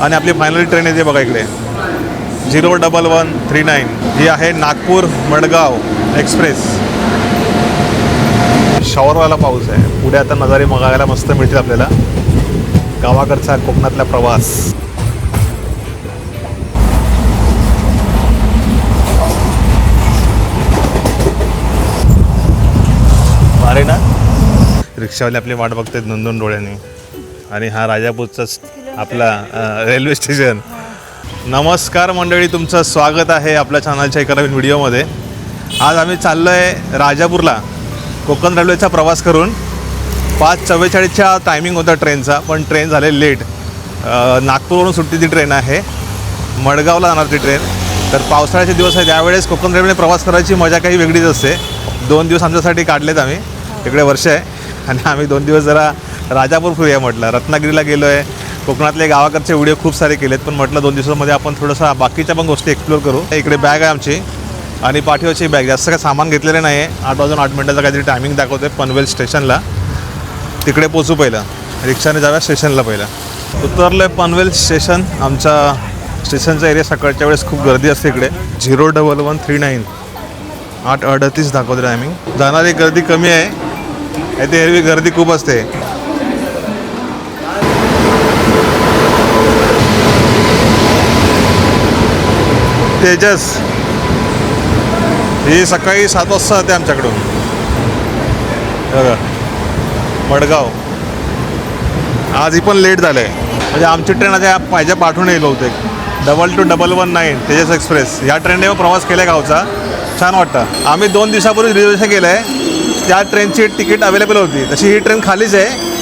आणि आपली final train येते बघा इकडे. Zero double one three nine ही आहे नागपूर मडगाव एक्सप्रेस शॉवरवाला पाऊस आहे. पुढे आता नजारे बघायला मस्त मिळतील आपल्याला. गावाकडचा कोकणातला प्रवास. अरे ना? रिक्षावाले आपली वाट बघतात दोन दोन डोळ्यांनी. आणि हा राजापूरचाच आपला रेल्वे स्टेशन. नमस्कार मंडळी तुमचं स्वागत आहे आपल्या चॅनलच्या एका नवीन व्हिडिओमध्ये. आज आम्ही चाललो आहे राजापूरला कोकण रेल्वेचा प्रवास करून. पाच चव्वेचाळीसच्या टायमिंग होता ट्रेनचा पण ट्रेन झाले लेट नागपूरवरून सुट्टीची ट्रेन आहे. मडगावला जाणार ती ट्रेन तर पावसाळ्याचे दिवस आहे त्यावेळेस कोकण रेल्वेने प्रवास करायची मजा काही वेगळीच असते. दोन दिवस आमच्यासाठी काढलेत आम्ही. इकडे वर्ष आहे. आणि आम्ही दोन दिवस जरा राजापूर फिरूया म्हटलं. रत्नागिरीला गेलो आहे कोकणातले गावाकडचे व्हिडिओ खूप सारे केलेत पण म्हटलं दोन दिवसामध्ये आपण थोडंसं बाकीच्या पण गोष्टी एक्सप्लोर करू. इकडे बॅग आहे आमची आणि पाठीवरची बॅग जास्त काही सामान घेतलेलं नाही आहे आठ वाजून आठ मिनटाचं काहीतरी टायमिंग दाखवते पनवेल स्टेशनला. तिकडे पोचू पहिलं. रिक्षाने जाव्या स्टेशनला पहिलं. उतरलं आहे पनवेल स्टेशन. आमच्या स्टेशनचा एरिया सकाळच्या वेळेस खूप गर्दी असते इकडे. Zero double one three nine. आठ अडतीस दाखवते टायमिंग जाणारी गर्दी कमी आहे. इथे एरवी गर्दी खूप असते. तेजस. ही सकाळी सात वाजता जाते आमच्याकडून. बघा. मडगाव. आज ही पण लेट झालं आहे म्हणजे आमची ट्रेन आता पाहिजे पाठवून येईल बहुतेक. Double two double one nine Tejas express या ट्रेनने प्रवास केला आहे गावचा. छान वाटतं. आम्ही दोन दिवसापूर्वी रिझर्वेशन केलं आहे त्या ट्रेनची तिकीट अवेलेबल होती. तशी ही ट्रेन खालीच आहे.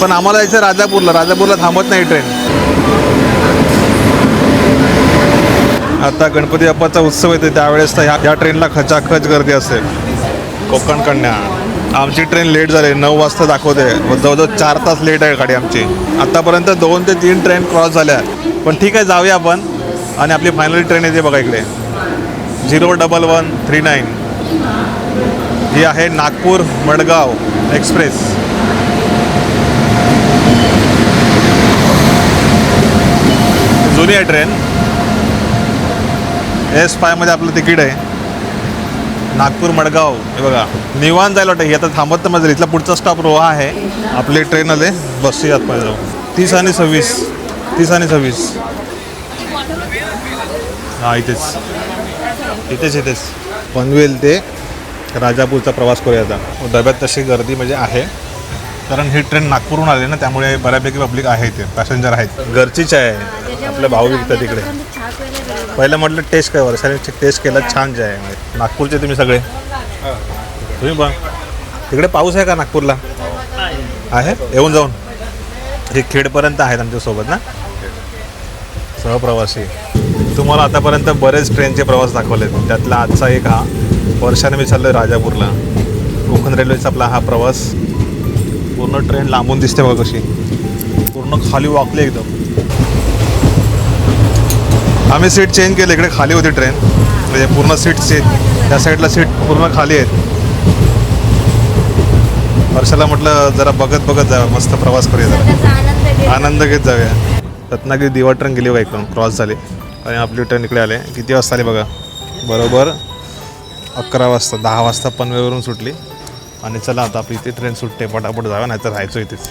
पण आम्हाला जायचं राजापूरला राजापूरला थांबत नाही ट्रेन आता गणपती बाप्पाचा उत्सव येते त्यावेळेस तर ह्या या ट्रेनला खचाखच गर्दी असते. कोकण कन्या. आमची ट्रेन लेट झाली नऊ वाजता दाखवते. व जवळजवळ चार तास लेट आहे गाडी आमची. आतापर्यंत दोन ते तीन ट्रेन क्रॉस झाल्या. पण ठीक आहे जाऊया आपण. आणि आपली फायनल ट्रेन येते बघा इकडे. Zero double one three nine. ही आहे नागपूर मडगाव एक्सप्रेस. जुनी आहे ट्रेन. एस फायमध्ये आपलं तिकीट आहे. नागपूर मडगाव हे बघा. निवांत जायला वाटतं. हे आता थांबत तर माझं इथला पुढचा स्टॉप रोहा आहे. आपली ट्रेन आले. बसची आतमध्ये जाऊ. तीस आणि सव्वीस. तीस आणि सव्वीस. हां इथेच. इथेच इथेच. पनवेल ते राजापूरचा प्रवास करूया आता. डब्यात तशी गर्दी म्हणजे आहे. कारण ही ट्रेन नागपूरहून आली ना त्यामुळे बऱ्यापैकी पब्लिक आहे इथे. पॅसेंजर आहेत. घरचीच आहे. आपले भाऊ विकतात तिकडे पहिलं म्हटलं टेस्ट काय वर्षाने टेस्ट केला छान जे आहे. नागपूरचे तुम्ही सगळे? तुम्ही पण? तिकडे पाऊस आहे का नागपूरला? आहे? येऊन जाऊन. हे खेडपर्यंत आहेत आमच्यासोबत ना? सहप्रवासी तुम्हाला आतापर्यंत बरेच ट्रेनचे प्रवास दाखवले त्यातला आजचा एक हा. वर्षाने मी चाललो राजापूरला. कोकण रेल्वेचा आपला हा प्रवास. पूर्ण ट्रेन लांबून दिसते बघा कशी. पूर्ण खाली वाकली एकदम. आम्ही सीट चेंज केली इकडे खाली होती ट्रेन. म्हणजे पूर्ण सीट सीट त्या साईडला सीट पूर्ण खाली आहेत. वर्षाला म्हटलं जरा बघत बघत जावं मस्त प्रवास करूया जरा. आनंद घेत जाऊया. रत्नागिरी दिवा ट्रेन गेली बघा इकडून क्रॉस झाली. आणि आपली ट्रेन इकडे आले. किती वाजता आली बघा? बरोबर अकरा वाजता दहा वाजता पनवेलवरून सुटली. आणि चला आता आपली इथे ट्रेन सुटते पटापट जाऊया नाही तर राहायचो इथेच.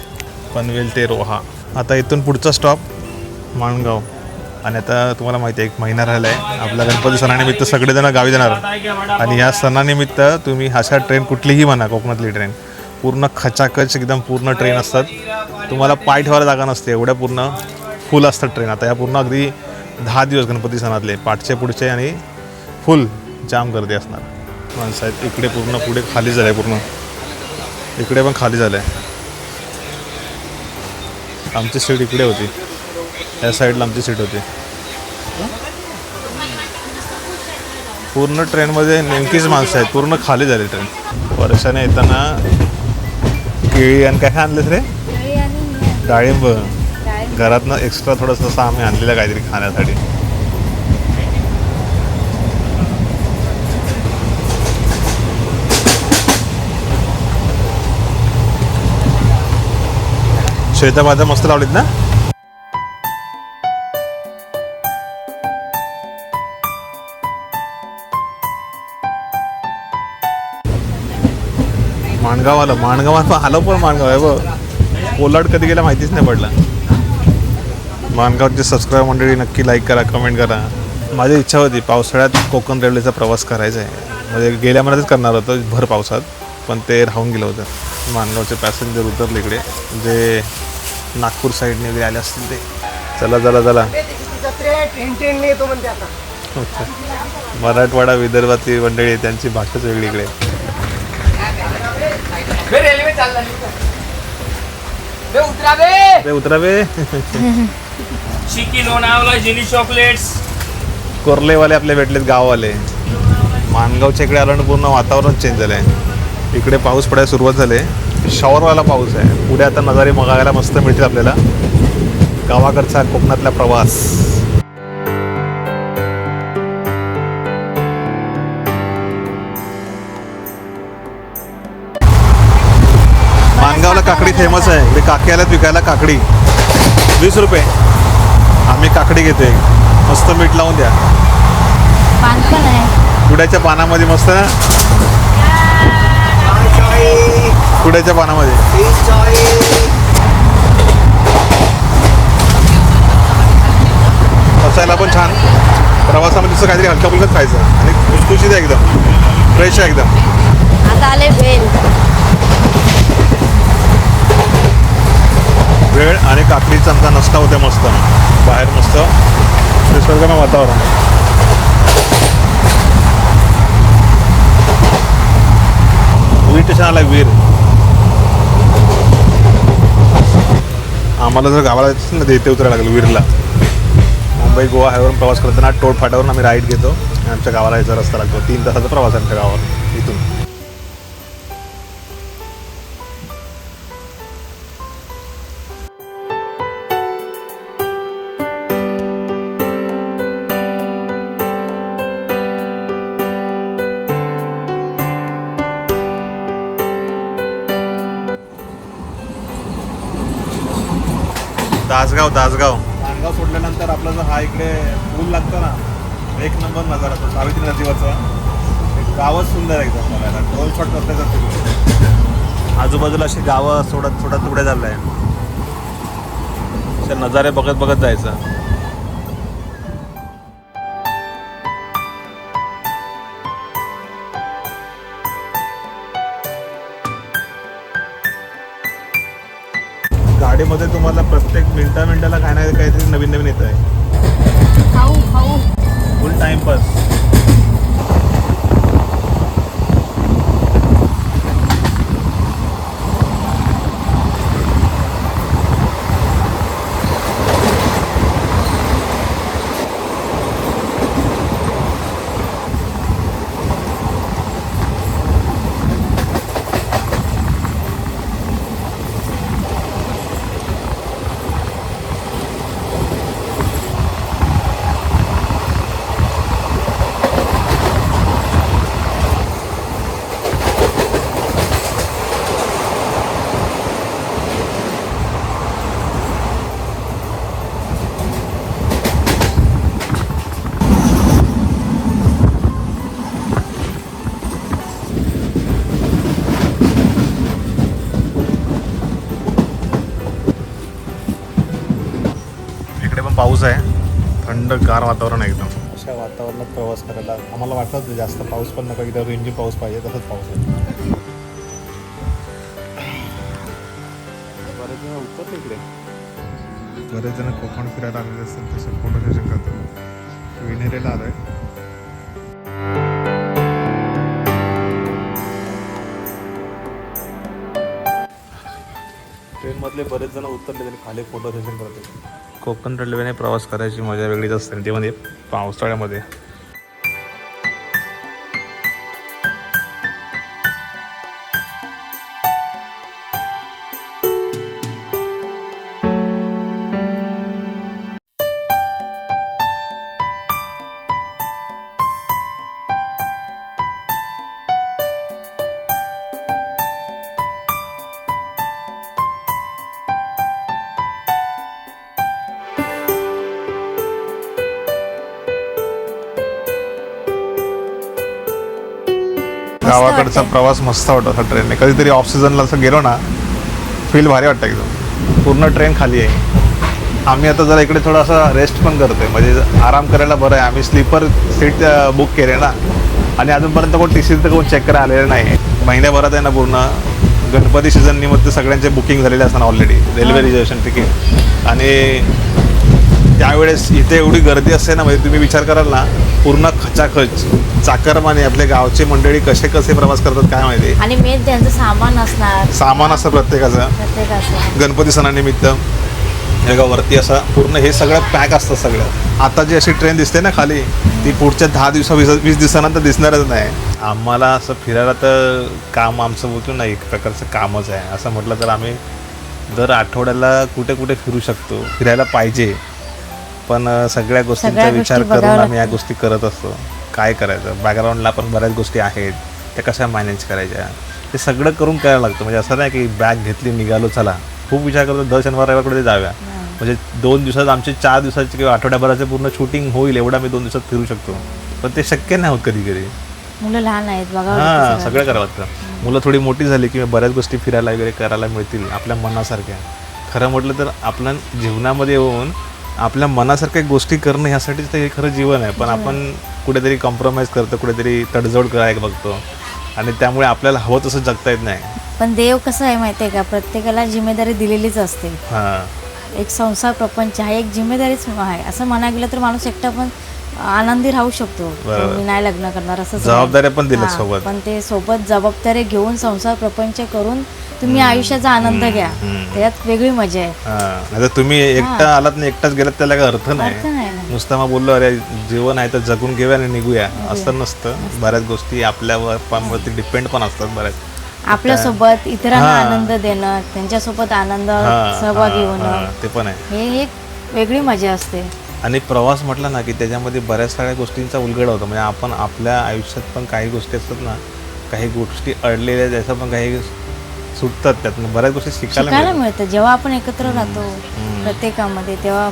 पनवेल ते रोहा. आता इथून पुढचा स्टॉप माणगाव. आणि आता तुम्हाला माहिती आहे एक महिना राहिला आहे आपल्या गणपती सणानिमित्त सगळेजण गावी जाणार. आणि या सणानिमित्त तुम्ही अशा ट्रेन कुठलीही म्हणा कोकणातली ट्रेन पूर्ण खचाखच एकदम पूर्ण ट्रेन असतात. तुम्हाला पाय ठेवायला जागा नसते एवढ्या पूर्ण फुल असतात ट्रेन आता या पूर्ण अगदी दहा दिवस गणपती सणातले पाठचे पुढचे आणि फुल जाम गर्दी असणार. माणसं आहेत इकडे पूर्ण पुढे खाली झालं आहे पूर्ण. इकडे पण खाली झालं आहे आमची सीट इकडे होती. या साईडला आमची सीट होती. पूर्ण ट्रेनमध्ये नेमकीच माणसं आहेत. पूर्ण खाली झाली ट्रेन. वर्षाने येताना केळी आणि काय काय आणलेस रे? डाळिंब. घरातनं एक्स्ट्रा थोडंसं असं आम्ही आणलेलं काहीतरी खाण्यासाठी. श्वेता माझ्या मस्त लावलीत ना? माणगाव आलं माणगाव आलं आलो पण माणगाव आहे बघ. कोलाड कधी गेला माहितीच नाही पडला. माणगावची सबस्क्राईब मंडळी नक्की लाईक करा कमेंट करा. माझी इच्छा होती पावसाळ्यात कोकण रेल्वेचा प्रवास करायचा आहे. म्हणजे गेल्या महिन्यातच करणार होतं भर पावसात. पण ते राहून गेलं होतं. माणगावचे पॅसेंजर उतरले इकडे. जे नागपूर साईडने वगैरे आले असतील ते. चला चला चला. मराठवाडा विदर्भातली मंडळी त्यांची भाषाच वेगळी इकडे. बे उतरा बे. Chikki Lonavala jelly chocolates. कोरलेवाले आपले भेटलेत गाववाले. मानगावच्या इकडे आलं पूर्ण वातावरण चेंज झालं आहे इकडे पाऊस पडायला सुरुवात झाली. शॉवरवाला पाऊस आहे. पुढे आता नजारे बघायला मस्त मिळतील आपल्याला. गावाकडचा कोकणातला प्रवास. काकडी फेमस आहे. इकडे काकी आल्यात विकायला काकडी. वीस रुपये. आम्ही काकडी घेतोय. मस्त मीठ लावून द्या. पान पण आहे. कुड्याच्या पानामध्ये मस्त. ना कुड्याच्या पानामध्ये. बसायला पण छान. प्रवासामध्ये असं काहीतरी हलका फुलकत खायचं. आणि खुसखुशीत आहे एकदम. फ्रेश आहे एकदम. आता आले बेल वेळ आणि काकडीचा आमचा नसता होते मस्त बाहेर मस्त निसर्गमय वातावरण. वीर स्टेशन आला वीर. आम्हाला जर गावाला जायचं असेल ना इथे उतरायला लागेल वीरला. मुंबई गोवा हायवेवरून प्रवास करताना टोळ फाट्यावरून आम्ही राईड घेतो. आणि आमच्या गावाला यायचा रस्ता लागतो. तीन तासाचा प्रवास आहे आमच्या गावावर इथून. दासगाव. दासगाव दासगाव सोडल्यानंतर आपला जो हा इकडे पूल लागतो ना एक नंबर नजारा तो सावित्री नदीवरचा. एक गावच सुंदर आहे एकदम बघायला. ड्रोन शॉट करता जाते आजूबाजूला अशी गावं सोडत सोडत पुढे झालं आहे नजारे बघत बघत जायचं. गाडीमध्ये तुम्हाला प्रत्येक मिनटा मिनिटाला नाही काहीतरी नवीन नवीन येत आहे फुल टाइमपास इकडे पण पाऊस आहे. थंड गार वातावरण आहे एकदम. अशा वातावरणात प्रवास करायला आम्हाला वाटलं होतं जास्त पाऊस पण नका इथं रिमझिम पाऊस पाहिजे तसंच पाऊस आहे. बरेच जण उतरले इकडे. बरेच जण कोकण फिरायला आलेले असतात तसे फोटो सेशन करतात. विनेरेला आलोय. ट्रेनमधले बरेच जण उतरले त्यांनी खाली फोटो सेशन करतात. कोकण रेल्वेने प्रवास करायची मजा वेगळीच असते आणि ते म्हणजे पावसाळ्यामध्ये. गावाकडचा प्रवास मस्त वाटतो असा ट्रेनने. कधीतरी ऑफ सीझनला असं गेलो ना फील भारी वाटतं एकदम. पूर्ण ट्रेन खाली आहे. आम्ही आता जरा इकडे थोडासा रेस्ट पण करतोय. म्हणजे आराम करायला बरं आहे. आम्ही स्लीपर सीट बुक केले ना. आणि अजूनपर्यंत कोण टी सी तर कोण चेक करायला आलेलं नाही. महिन्याभरात आहे ना पूर्ण. गणपती सीझन निमित्त सगळ्यांचे बुकिंग झालेले असतात ऑलरेडी रेल्वे रिझर्वेशन तिकीट आणि त्यावेळेस इथे एवढी गर्दी असते ना म्हणजे तुम्ही विचार कराल ना पूर्ण खचाखच. चाकरमाने आपल्या गावचे मंडळी कसे कसे प्रवास करतात काय माहिती? आणि मेन त्यांचं सामान असणार. सामान असतं प्रत्येकाचं. प्रत्येकाचं गणपती सणानिमित्त. हे का वरती असं पूर्ण हे सगळं पॅक असतं सगळं. आता जी अशी ट्रेन दिसते ना खाली ती पुढच्या दहा दिवसा वीस वीस दिवसानंतर दिसणारच नाही. आम्हाला असं फिरायला तर काम आमचं बोलतो ना एक प्रकारचं कामच आहे. असं म्हटलं तर आम्ही दर आठवड्याला कुठे कुठे फिरू शकतो. फिरायला पाहिजे. पण सगळ्या गोष्टींचा सगळ्या विचार गोष्टी करून आम्ही या लागतात. गोष्टी करत असतो. काय करायचं? बॅकग्राऊंडला पण बऱ्याच गोष्टी आहेत. त्या कशा मॅनेज करायच्या? ते सगळं करून करायला लागतं. म्हणजे असं नाही की बॅग घेतली निघालो चला. खूप विचार करतो दर शनिवार रविवार कुठे जाव्या म्हणजे दोन दिवसात आमचे चार दिवसाचे किंवा आठवड्याभराचे पूर्ण शूटिंग होईल एवढं आम्ही दोन दिवसात फिरू शकतो. पण ते शक्य नाही होत कधी कधी मुलं लहान आहेत बघा हां सगळं. करावं लागतं. मुलं थोडी मोठी झाली किंवा बऱ्याच गोष्टी फिरायला वगैरे करायला मिळतील आपल्या मनासारख्या. खरं म्हटलं तर आपल्या जीवनामध्ये येऊन आपल्या मनासारख्या गोष्टी करणं ह्यासाठीच ते खरं जीवन आहे. पण आपण कुठेतरी कॉम्प्रोमाइज करतो कुठेतरी तडजोड करायला बघतो. आणि त्यामुळे आपल्याला हवं तसं जगता येत नाही. पण देव कसं आहे माहिती आहे का? प्रत्येकाला जिम्मेदारी दिलेलीच असते. हां. एक संसार प्रपंच हा एक जिम्मेदारीच आहे. असं म्हणायला गेलं तर माणूस एकटा पण आनंदी राहू शकतो. बरोबर. मी नाही लग्न करणार असं जबाबदाऱ्या पण दिल्या सोबत. पण ते सोबत जबाबदाऱ्या घेऊन संसार प्रपंच करून तुम्ही आयुष्याचा आनंद घ्या. त्यात वेगळी मजा आहे. हां. नाही तर तुम्ही एकटा आलात नाही एकटाच गेलात त्याला काही अर्थ अर्थ नाही नाही ना. नुसतं मग बोललो अरे जीवन आहे तर जगून घेऊया आणि निघूया. असं नसतं. बऱ्याच गोष्टी आपल्यावर पण वरती डिपेंड पण असतात बऱ्याच. आपल्यासोबत इतरांना. आनंद देणं त्यांच्यासोबत आनंद हां, सहभागी हां, होणं हां, ते पण आहे. हे एक वेगळी मजा असते. आणि प्रवास म्हटला ना की त्याच्यामध्ये बऱ्याच साऱ्या गोष्टींचा उलगडा होतो. म्हणजे आपण आपल्या आयुष्यात पण काही गोष्टी असतात ना काही गोष्टी अडलेल्या त्याचं पण काही सुटतात त्यातनं बऱ्याच गोष्टी शिकायला मिळतात. मिळतं जेव्हा आपण एकत्र राहतो प्रत्येकामध्ये तेव्हा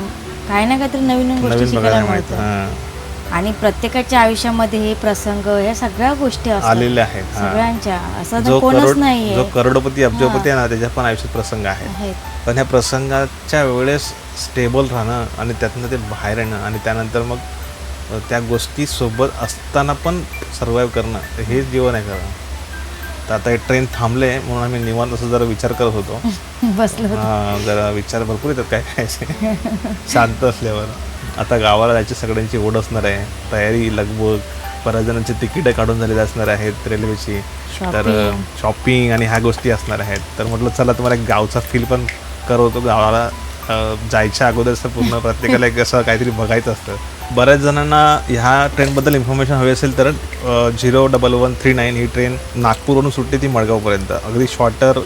काही ना काहीतरी नवीन नवीन गोष्टी शिकायला बघायला मिळतं मिळतं हां. आणि प्रत्येकाच्या आयुष्यामध्ये हे प्रसंग ह्या सगळ्या गोष्टी आलेल्या आहेत. सगळ्यांच्या. असं कोणच नाहीये. जो करोडपती अब्जपती आहे ना त्याच्या पण आयुष्यात प्रसंग आहे आहेत. पण ह्या प्रसंगाच्या वेळेस स्टेबल राहणं आणि त्यातनं ते बाहेर येणं आणि त्यानंतर मग त्या गोष्टी सोबत असताना पण सर्वाईव्ह करणं हेच जीवन आहे खरं. तर आता हे ट्रेन थांबले म्हणून आम्ही निवांत असं जरा विचार करत होतो. हा, जरा विचार भरपूर येतात काय काय शांत असल्यावर. आता गावाला जायची सगळ्यांची ओढ असणार आहे. तयारी लगबग बऱ्याच जणांची तिकीटं काढून झालेली असणार आहेत रेल्वेची. तर. शॉपिंग आणि ह्या गोष्टी असणार आहेत. तर म्हटलं चला तुम्हाला एक गावचा फील पण करवतो. गावाला जायच्या अगोदर तर पूर्ण प्रत्येकाला एक असं काहीतरी बघायचं असतं. बऱ्याच जणांना ह्या ट्रेनबद्दल इन्फॉर्मेशन हवी असेल तर zero double one three nine ही ट्रेन नागपूरवरून सुटते ती मडगावपर्यंत. अगदी शॉर्टर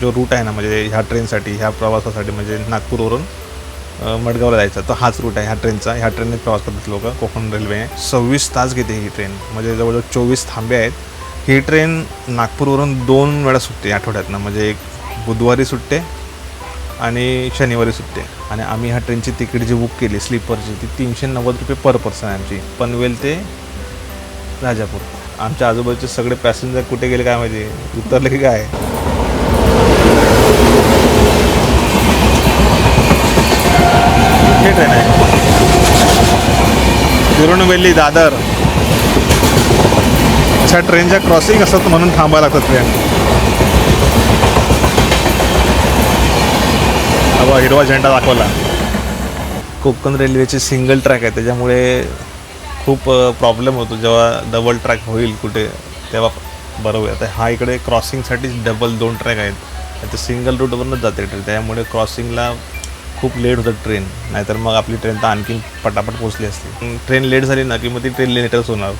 जो रूट आहे ना म्हणजे ह्या ट्रेनसाठी ह्या प्रवासासाठी म्हणजे नागपूरवरून मडगावला जायचा. तर हाच रूट आहे ह्या ट्रेनचा ह्या ट्रेनने प्रवास करतात लोक कोकण रेल्वे सव्वीस तास घेते ही ट्रेन म्हणजे जवळजवळ चोवीस थांबे आहेत. ही ट्रेन नागपूरवरून दोन वेळा सुटते आठवड्यातनं. म्हणजे एक बुधवारी सुटते आणि शनिवारी सुटते आणि आम्ही ह्या ट्रेनची तिकीट जी बुक केली स्लीपरची ती तीनशे नव्वद रुपये पर पर्सन आहे आमची. पनवेल ते राजापूर. आमच्या आजूबाजूचे सगळे पॅसेंजर कुठे गेले काय माहिती? उतरले की काय? ट्रेन आहे. तिरुणवेली दादर. अशा ट्रेनच्या क्रॉसिंग असतात म्हणून थांबायला लागतात ट्रेन हवा हिरवा झेंडा दाखवला. कोकण रेल्वेचे सिंगल ट्रॅक आहे. त्याच्यामुळे खूप प्रॉब्लेम होतो. जेव्हा डबल ट्रॅक होईल कुठे तेव्हा बरं होईल आता हा इकडे क्रॉसिंगसाठीच डबल दोन ट्रॅक आहेत. आता सिंगल रूटवरूनच जाते ट्रेन त्यामुळे क्रॉसिंगला खूप लेट होतं ट्रेन नाहीतर मग आपली ट्रेन तर आणखीन पटापट पोचली असते. ट्रेन लेट झाली ना की मग ती ट्रेन लेटच होणार.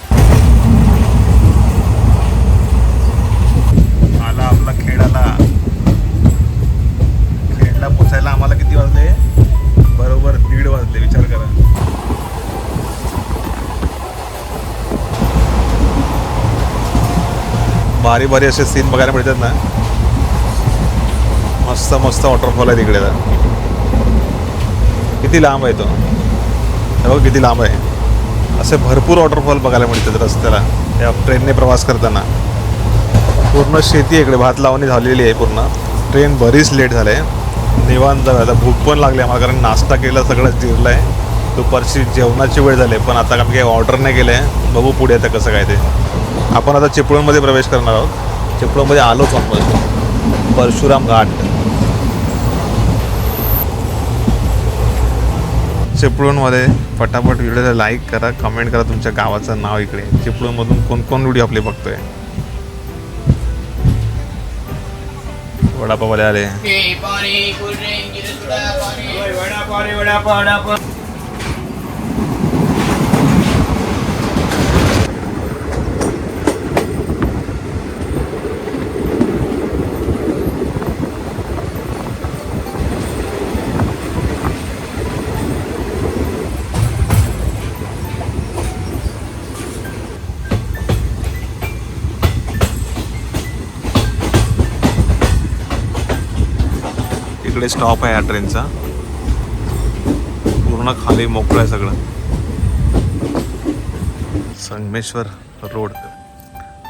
भारी भारी असे सीन बघायला मिळतात ना. मस्त मस्त वॉटरफॉल आहे तिकडे तर. किती लांब आहे तो. बघ किती लांब आहे. असे भरपूर वॉटरफॉल बघायला मिळतात रस्त्याला. या ट्रेनने प्रवास करताना. पूर्ण शेती इकडे भात लावणी झालेली आहे पूर्ण. ट्रेन बरीच लेट झाली आहे निवांत आता भूक पण लागली आम्हाला कारण नाश्ता केला सगळं जिरलं आहे दुपारची जेवणाची वेळ झाली आहे पण आता आम्ही काही ऑर्डर नाही केलं आहे बघू पुढे आता कसं काय ते. आपण आता चिपळूणमध्ये प्रवेश करणार आहोत. चिपळूणमध्ये आलोच आपण. परशुराम घाट. चिपळूणमध्ये फटाफट व्हिडिओला लाईक करा कमेंट करा तुमच्या गावाचं नाव इकडे. चिपळूणमधून कोण कोण व्हिडिओ आपले बघतोय? वडापाव आले खाली स्टॉप आहे या ट्रेनचा पूर्ण खाली मोकळं आहे सगळं. संगमेश्वर रोड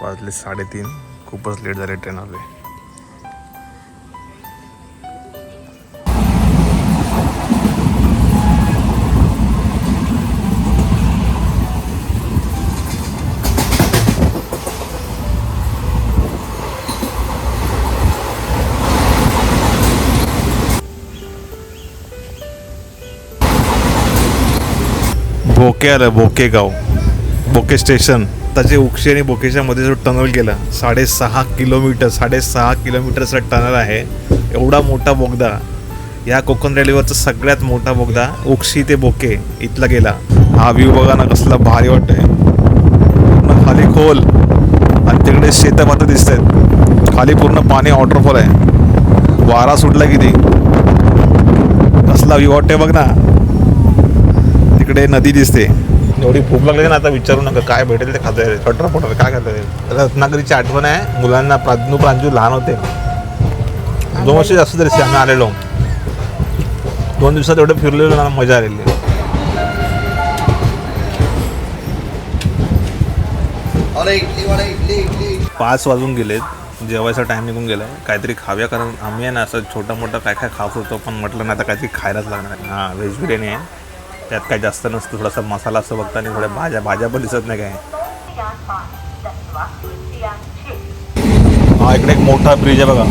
वाजले साडेतीन. खूपच लेट झाले ट्रेन आले. बोके आलं बोकेगाव बोके स्टेशन. त्याचे उक्षी आणि बोकेच्या मध्ये जो टनल गेला साडेसहा किलोमीटर साडेसहा किलोमीटरचा टनल आहे. एवढा मोठा बोगदा. या कोकण रेल्वेवरचा सगळ्यात मोठा बोगदा उक्षी ते बोके इथला गेला. हा व्ह्यू बघा ना कसला भारी वाटतोय. पूर्ण खाली खोल. आणि तिकडे शेतं मात्र दिसत आहेत खाली पूर्ण पाणी वॉटरफॉल आहे. वारा सुटला किती कसला व्ह्यू वाटतोय बघ ना. तिकडे नदी दिसते. एवढी भूक लागली ना आता विचारू नका काय भेटेल ते खातं आहे छोटर पोटर काय खातं आहे रत्नागिरीची आठवण आहे मुलांना प्राजनू प्रांजू लहान होते. दोन वर्ष जास्त तरी आम्ही आलेलो. दोन दिवसात एवढं फिरलेलो ना मजा आलेली. पाच वाजून गेलेत. जेवायचा टाईम निघून गेलाय. काहीतरी खाऊया कारण आम्ही आहे ना असं छोटं मोठं काय काय खात होतो पण म्हटलं ना आता काहीतरी खायलाच लागणार हां व्हेज बिर्याणी आहे. त्यात काही जास्त नसतं थोडासा मसाला असं बघता आणि थोड्या भाज्या भाज्या पण दिसत नाही काय हा इकडे एक मोठा ब्रिज आहे बघा.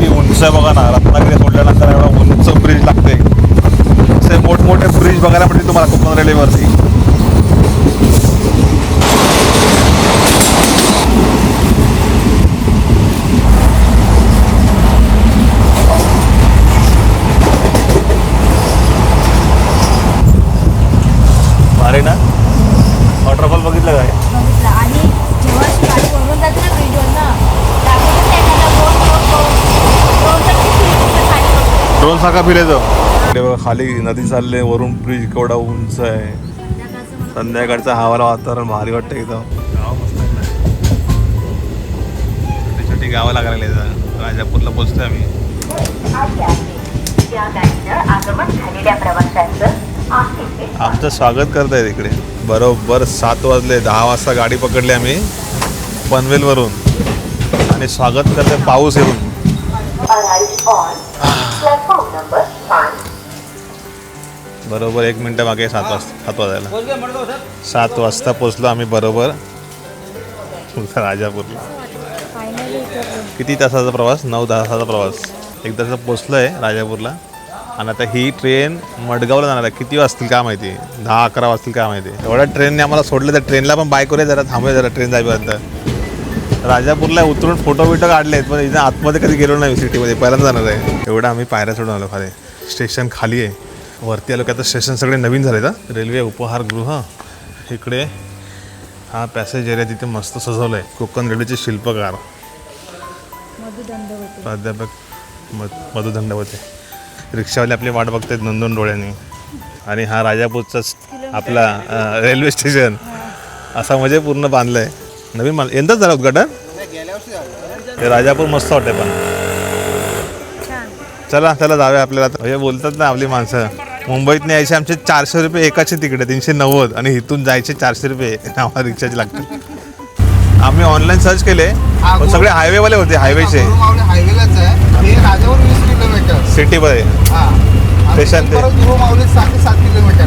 ती उंच आहे बघा ना रत्नागिरी सोडल्यानंतर एवढा उंच ब्रिज लागते असे मोठमोठे ब्रिज बघायला म्हणजे तुम्हाला कोकण रेल्वेवरती भारी ना वॉटरफॉल बघितलं काय बघितलं आणि जेव्हा अशी गाडी वरून जाते ना ब्रिजवर ना दाखवतच नाही एखादा ड्रोन ड्रोन ड्रोन ड्रोन तर किती फिरतो खाली ड्रोन सारखा फिरायचो खाली नदी चालले वरून ब्रिज केवढा उंच आहे. संध्याकाळचं हवाला वातावरण भारी वाटतं एकदम. छोटी छोटी गावं लागायला. राजापूरला पोचतोय आम्ही. आमचं स्वागत करतायत इकडे. बरोबर सात वाजले दहा वाजता गाडी पकडली आम्ही पनवेलवरून. आणि स्वागत करते पाऊस येऊन. बरोबर एक मिनटं मागे सात वाजता सात वाजायला. सात वाजता पोचलो आम्ही बरोबर. राजापूरला किती तासाचा प्रवास? नऊ तासाचा प्रवास. एक तासाचा पोचलो आहे राजापूरला. आणि आता ही ट्रेन मडगावला जाणार आहे. किती वाजतील काय माहिती? दहा अकरा वाजतील काय माहिती? एवढ्या ट्रेनने आम्हाला सोडलं त्या ट्रेनला पण बाय करूया जरा थांबूया जरा ट्रेन जाईपर्यंत. राजापूरला उतरून फोटो बिटो काढले आहेत पण इथं आतमध्ये कधी गेलो नाही सिटीमध्ये पहिल्यांदा जाणार आहे. एवढं आम्ही पायऱ्या सोडून आलो खाली. स्टेशन खाली आहे. वरती आलो की आता स्टेशन सगळे नवीन झाले का रेल्वे उपहारगृह इकडे हा पॅसेज एरिया तिथे मस्त सजवलं आहे कोकण रेल्वेचे शिल्पकार. मधुदंड होते प्राध्यापक मध मधुदंडवते. रिक्षावाले आपली वाट बघतायत दोन दोन डोळ्यांनी. आणि हा राजापूरचा स- आपला रेल्वे स्टेशन. असा म्हणजे पूर्ण बांधलं आहे नवीन बांध यंदाच झालं उद्घाटन? ते राजापूर मस्त वाटते पण. चला चला जाऊया आपल्याला. हे बोलतात ना आपली माणसं. मुंबईत यायचे आमचे चारशे रुपये एकाचे तिकडे तीनशे नव्वद आणि इथून जायचे चारशे रुपये. आम्हाला रिक्षाचे लागतात आम्ही ऑनलाईन सर्च केले. हा, पण सगळे हायवेवाले होते हायवेचे आहे. हे सिटीमध्ये. हा. स्टेशन ते-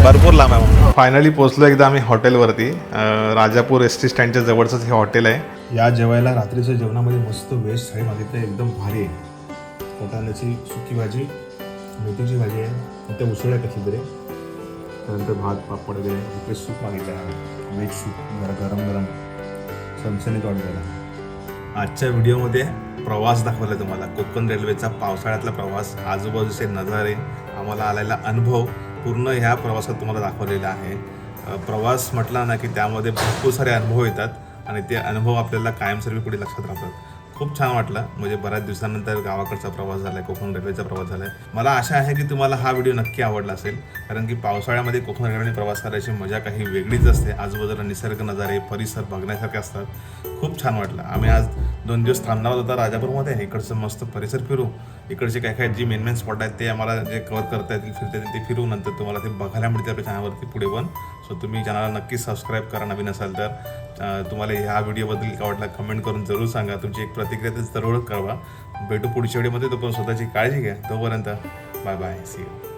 भरपूर लांब आहे फायनली पोहोचलो एकदा आम्ही हॉटेलवरती राजापूर एस टी स्टँडच्या जवळचंच हे हॉटेल आहे. या जेवायला रात्रीच्या जेवणामध्ये मस्त व्हेज थाळी मागितलं एकदम भारी. आहे कोटाण्याची सुकी भाजी. मेथीची भाजी आहे. त्या उसळ्या कशी तरी त्यानंतर भात पापड वगैरे इकडे सूप मागितलं आहे व्हेज सूप जरा गरम गरम. सनसनीत वाटलेला. आजच्या व्हिडिओमध्ये प्रवास दाखवला तुम्हाला. कोकण रेल्वेचा पावसाळ्यातला प्रवास. आजूबाजूचे नजारे आम्हाला आलेला अनुभव पूर्ण ह्या प्रवासात तुम्हाला दाखवलेला आहे. प्रवास म्हटला ना की त्यामध्ये भरपूर सारे अनुभव येतात आणि ते अनुभव आपल्याला कायमस्वरूपी पुढे लक्षात राहतात. खूप छान वाटलं. म्हणजे बऱ्याच दिवसानंतर गावाकडचा प्रवास झाला आहे कोकण रेल्वेचा प्रवास झाला आहे मला आशा आहे की तुम्हाला हा व्हिडिओ नक्की आवडला असेल. कारण की पावसाळ्यामध्ये कोकण रेल्वेने प्रवास करायची मजा काही वेगळीच असते. आजूबाजूला निसर्ग नजारे परिसर बघण्यासारखे असतात. खूप छान वाटलं. आम्ही आज दोन दिवस थांबणार होता. राजापूरमध्ये इकडचं मस्त परिसर फिरू. इकडचे काय काय जी मेन मेन स्पॉट आहेत ते आम्हाला जे कवर करता येतील फिरता येतील ते फिरू. नंतर तुम्हाला ते बघायला मिळते आपल्या चॅनलवरती पुढे पण. सो तुम्ही चॅनलला नक्की सबस्क्राईब करा नवीन असाल तर. तुम्हाला ह्या व्हिडिओबद्दल का वाटला कमेंट करून जरूर सांगा. तुमची एक प्रतिक्रिया ते जरूर कळवा. भेटू पुढच्या व्हिडिओमध्ये तोपर्यंत स्वतःची काळजी घ्या. तोपर्यंत बाय बाय सी यू